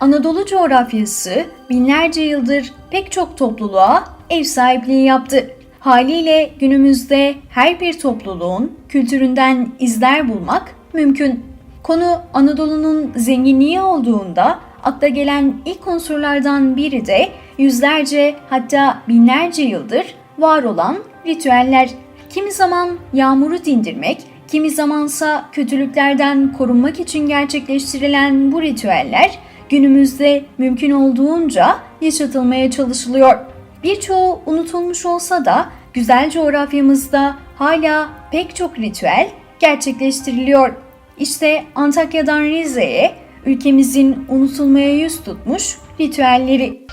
Anadolu coğrafyası binlerce yıldır pek çok topluluğa ev sahipliği yaptı. Haliyle günümüzde her bir topluluğun kültüründen izler bulmak mümkün. Konu Anadolu'nun zenginliği olduğunda akla gelen ilk unsurlardan biri de yüzlerce hatta binlerce yıldır var olan ritüeller. Kimi zaman yağmuru dindirmek, kimi zamansa kötülüklerden korunmak için gerçekleştirilen bu ritüeller günümüzde mümkün olduğunca yaşatılmaya çalışılıyor. Birçoğu unutulmuş olsa da güzel coğrafyamızda hala pek çok ritüel gerçekleştiriliyor. İşte Antakya'dan Rize'ye ülkemizin unutulmaya yüz tutmuş ritüelleri.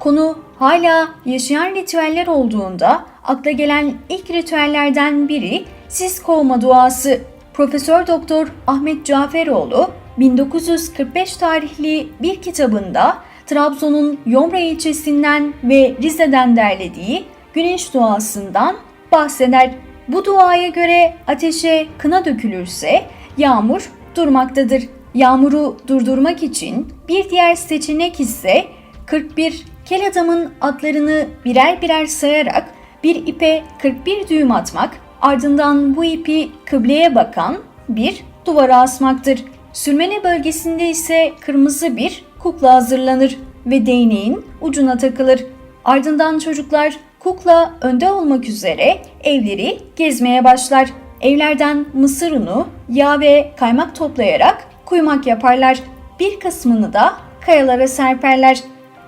Konu hala yaşayan ritüeller olduğunda akla gelen ilk ritüellerden biri sis kovma duası. Profesör Doktor Ahmet Caferoğlu 1945 tarihli bir kitabında Trabzon'un Yomra ilçesinden ve Rize'den derlediği Güneş duasından bahseder. Bu duaya göre ateşe kına dökülürse yağmur durmaktadır. Yağmuru durdurmak için bir diğer seçenek ise 41 kel adamın atlarını birer birer sayarak bir ipe 41 düğüm atmak, ardından bu ipi kıbleye bakan bir duvara asmaktır. Sürmene bölgesinde ise kırmızı bir kukla hazırlanır ve değneğin ucuna takılır. Ardından çocuklar kukla önde olmak üzere evleri gezmeye başlar. Evlerden mısır unu, yağ ve kaymak toplayarak kuymak yaparlar. Bir kısmını da kayalara serperler.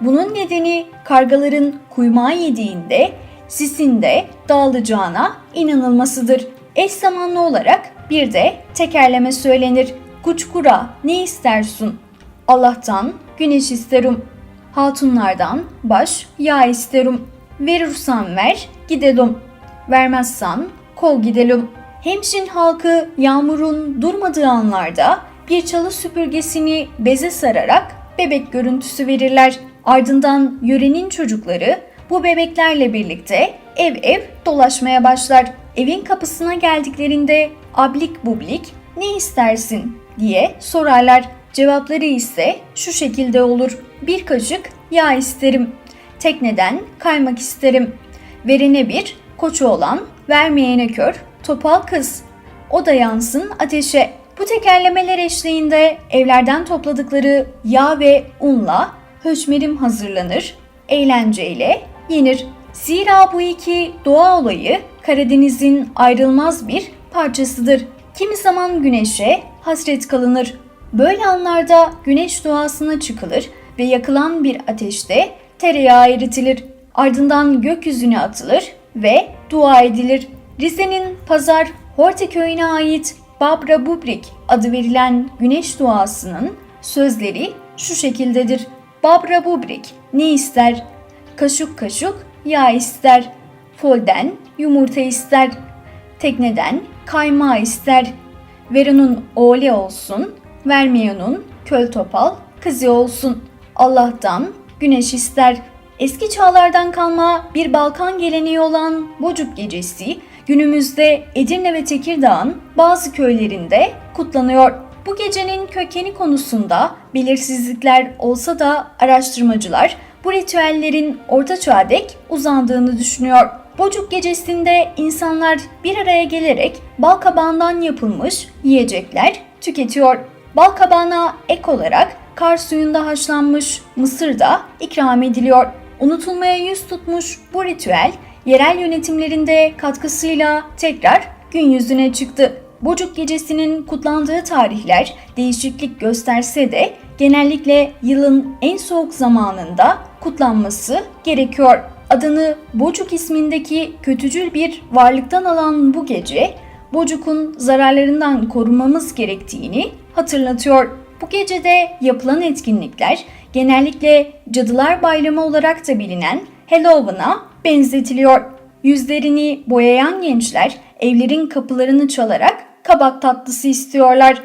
Bunun nedeni kargaların kuymağı yediğinde sisin de dağılacağına inanılmasıdır. Eş zamanlı olarak bir de tekerleme söylenir. Kuçkura ne istersun? Allah'tan güneş isterim. Hatunlardan baş yağ isterim. Verirsen ver gidelim. Vermezsen kol gidelim. Hemşin halkı yağmurun durmadığı anlarda bir çalı süpürgesini beze sararak bebek görüntüsü verirler. Ardından yörenin çocukları bu bebeklerle birlikte ev ev dolaşmaya başlar. Evin kapısına geldiklerinde ablik bublik ne istersin diye sorarlar. Cevapları ise şu şekilde olur. Bir kaşık yağ isterim. Tekneden kaymak isterim. Verene bir, koçu olan, vermeyene kör, topal kız. O da yansın ateşe. Bu tekerlemeler eşliğinde evlerden topladıkları yağ ve unla höşmerim hazırlanır, eğlenceyle yenir. Zira bu iki doğa olayı Karadeniz'in ayrılmaz bir parçasıdır. Kimi zaman güneşe hasret kalınır. Böyle anlarda güneş doğasına çıkılır ve yakılan bir ateşte tereyağı eritilir. Ardından gökyüzüne atılır ve dua edilir. Rize'nin Pazar Horte köyüne ait Babra Bubrik adı verilen güneş duasının sözleri şu şekildedir. Babra Bubrik ne ister? Kaşık kaşık yağ ister. Folden yumurta ister. Tekneden kaymağı ister. Veranın oğlu olsun, vermeyanın köl topal kızı olsun. Allah'tan güneş ister. Eski çağlardan kalma bir Balkan geleneği olan Bocuk Gecesi günümüzde Edirne ve Tekirdağ'ın bazı köylerinde kutlanıyor. Bu gecenin kökeni konusunda belirsizlikler olsa da araştırmacılar bu ritüellerin orta çağa dek uzandığını düşünüyor. Bocuk gecesinde insanlar bir araya gelerek bal kabağından yapılmış yiyecekler tüketiyor. Bal kabağına ek olarak kar suyunda haşlanmış mısır da ikram ediliyor. Unutulmaya yüz tutmuş bu ritüel yerel yönetimlerinde katkısıyla tekrar gün yüzüne çıktı. Bocuk gecesinin kutlandığı tarihler değişiklik gösterse de genellikle yılın en soğuk zamanında kutlanması gerekiyor. Adını Bocuk ismindeki kötücül bir varlıktan alan bu gece Bocuk'un zararlarından korunmamız gerektiğini hatırlatıyor. Bu gecede yapılan etkinlikler genellikle Cadılar Bayramı olarak da bilinen Halloween'a benzetiliyor. Yüzlerini boyayan gençler evlerin kapılarını çalarak kabak tatlısı istiyorlar.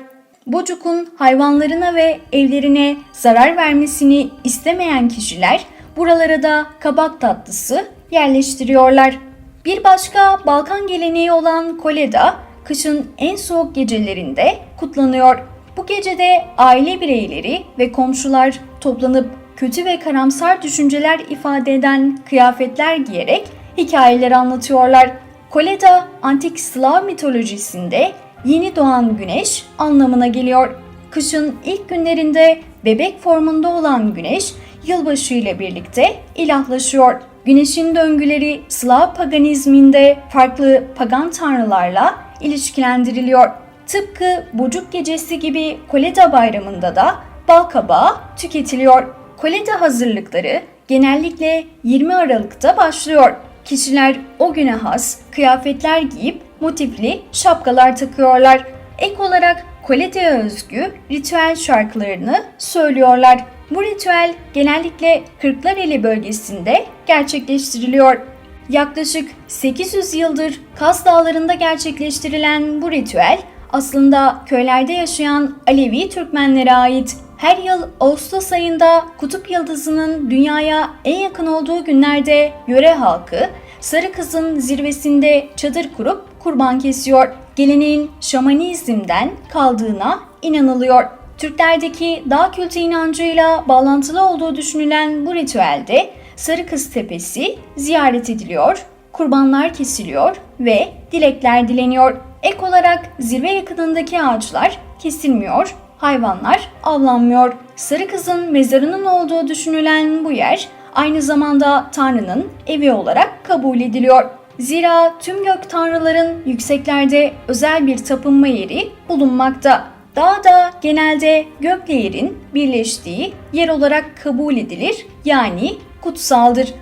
Bocuk'un hayvanlarına ve evlerine zarar vermesini istemeyen kişiler buralara da kabak tatlısı yerleştiriyorlar. Bir başka Balkan geleneği olan Koleda, kışın en soğuk gecelerinde kutlanıyor. Bu gecede aile bireyleri ve komşular toplanıp kötü ve karamsar düşünceler ifade eden kıyafetler giyerek hikayeler anlatıyorlar. Koleda, antik Slav mitolojisinde yeni doğan güneş anlamına geliyor. Kışın ilk günlerinde bebek formunda olan güneş yılbaşı ile birlikte ilahlaşıyor. Güneşin döngüleri Slav paganizminde farklı pagan tanrılarla ilişkilendiriliyor. Tıpkı Bucuk Gecesi gibi Koleda Bayramı'nda da bal kabağı tüketiliyor. Koleda hazırlıkları genellikle 20 Aralık'ta başlıyor. Kişiler o güne has kıyafetler giyip motifli şapkalar takıyorlar. Ek olarak Kolede'ye özgü ritüel şarkılarını söylüyorlar. Bu ritüel genellikle Kırklareli bölgesinde gerçekleştiriliyor. Yaklaşık 800 yıldır Kaz Dağları'nda gerçekleştirilen bu ritüel aslında köylerde yaşayan Alevi Türkmenlere ait. Her yıl Ağustos ayında kutup yıldızının dünyaya en yakın olduğu günlerde yöre halkı Sarı Kız'ın zirvesinde çadır kurup kurban kesiyor. Geleneğin şamanizmden kaldığına inanılıyor. Türklerdeki dağ kültü inancıyla bağlantılı olduğu düşünülen bu ritüelde Sarı Kız Tepesi ziyaret ediliyor, kurbanlar kesiliyor ve dilekler dileniyor. Ek olarak zirve yakınındaki ağaçlar kesilmiyor, hayvanlar avlanmıyor. Sarı Kız'ın mezarının olduğu düşünülen bu yer aynı zamanda Tanrı'nın evi olarak kabul ediliyor. Zira tüm gök tanrıların yükseklerde özel bir tapınma yeri bulunmakta. Dağ da genelde gökle yerin birleştiği yer olarak kabul edilir yani kutsaldır.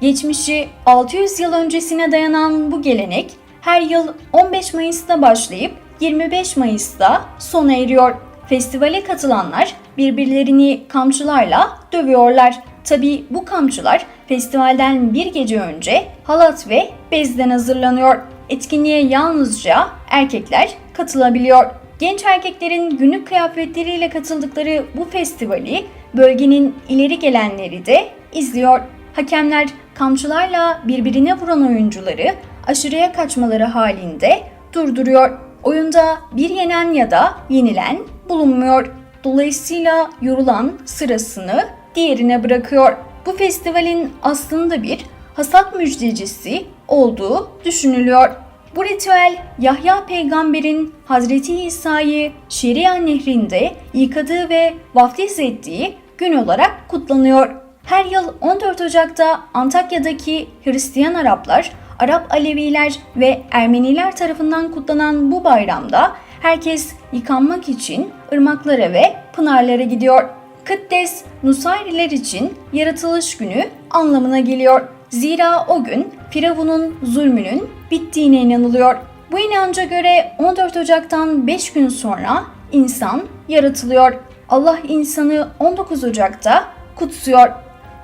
Geçmişi 600 yıl öncesine dayanan bu gelenek her yıl 15 Mayıs'ta başlayıp 25 Mayıs'ta sona eriyor. Festivale katılanlar birbirlerini kamçılarla dövüyorlar. Tabi bu kamçılar festivalden bir gece önce halat ve bezden hazırlanıyor. Etkinliğe yalnızca erkekler katılabiliyor. Genç erkeklerin günlük kıyafetleriyle katıldıkları bu festivali bölgenin ileri gelenleri de izliyor. Hakemler kamçılarla birbirine vuran oyuncuları aşırıya kaçmaları halinde durduruyor. Oyunda bir yenen ya da yenilen bulunmuyor. Dolayısıyla yorulan sırasını diğerine bırakıyor. Bu festivalin aslında bir hasat müjdecisi olduğu düşünülüyor. Bu ritüel Yahya peygamberin Hazreti İsa'yı Şeria nehrinde yıkadığı ve vaftiz ettiği gün olarak kutlanıyor. Her yıl 14 Ocak'ta Antakya'daki Hristiyan Araplar, Arap Aleviler ve Ermeniler tarafından kutlanan bu bayramda herkes yıkanmak için ırmaklara ve pınarlara gidiyor. Kıddes, Nusayriler için yaratılış günü anlamına geliyor. Zira o gün Firavun'un zulmünün bittiğine inanılıyor. Bu inanca göre 14 Ocak'tan 5 gün sonra insan yaratılıyor. Allah insanı 19 Ocak'ta kutsuyor.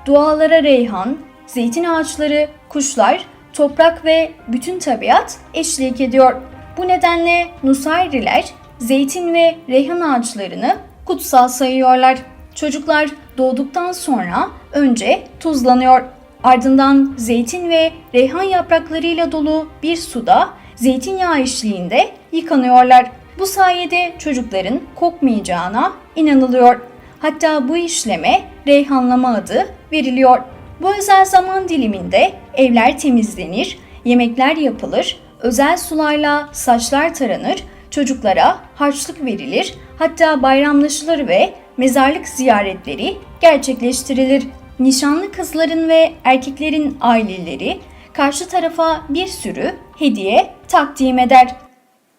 Dualara reyhan, zeytin ağaçları, kuşlar, toprak ve bütün tabiat eşlik ediyor. Bu nedenle Nusayriler zeytin ve reyhan ağaçlarını kutsal sayıyorlar. Çocuklar doğduktan sonra önce tuzlanıyor. Ardından zeytin ve reyhan yapraklarıyla dolu bir suda zeytinyağı eşliğinde yıkanıyorlar. Bu sayede çocukların kokmayacağına inanılıyor. Hatta bu işleme reyhanlama adı veriliyor. Bu özel zaman diliminde evler temizlenir, yemekler yapılır, özel sularla saçlar taranır, çocuklara harçlık verilir, hatta bayramlaşılır ve mezarlık ziyaretleri gerçekleştirilir. Nişanlı kızların ve erkeklerin aileleri karşı tarafa bir sürü hediye takdim eder.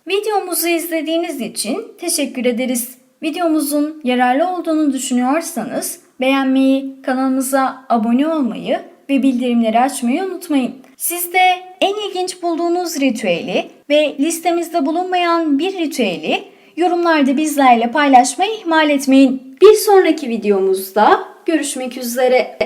Videomuzu izlediğiniz için teşekkür ederiz. Videomuzun yararlı olduğunu düşünüyorsanız beğenmeyi, kanalımıza abone olmayı ve bildirimleri açmayı unutmayın. Siz de en ilginç bulduğunuz ritüeli ve listemizde bulunmayan bir ritüeli yorumlarda bizlerle paylaşmayı ihmal etmeyin. Bir sonraki videomuzda görüşmek üzere.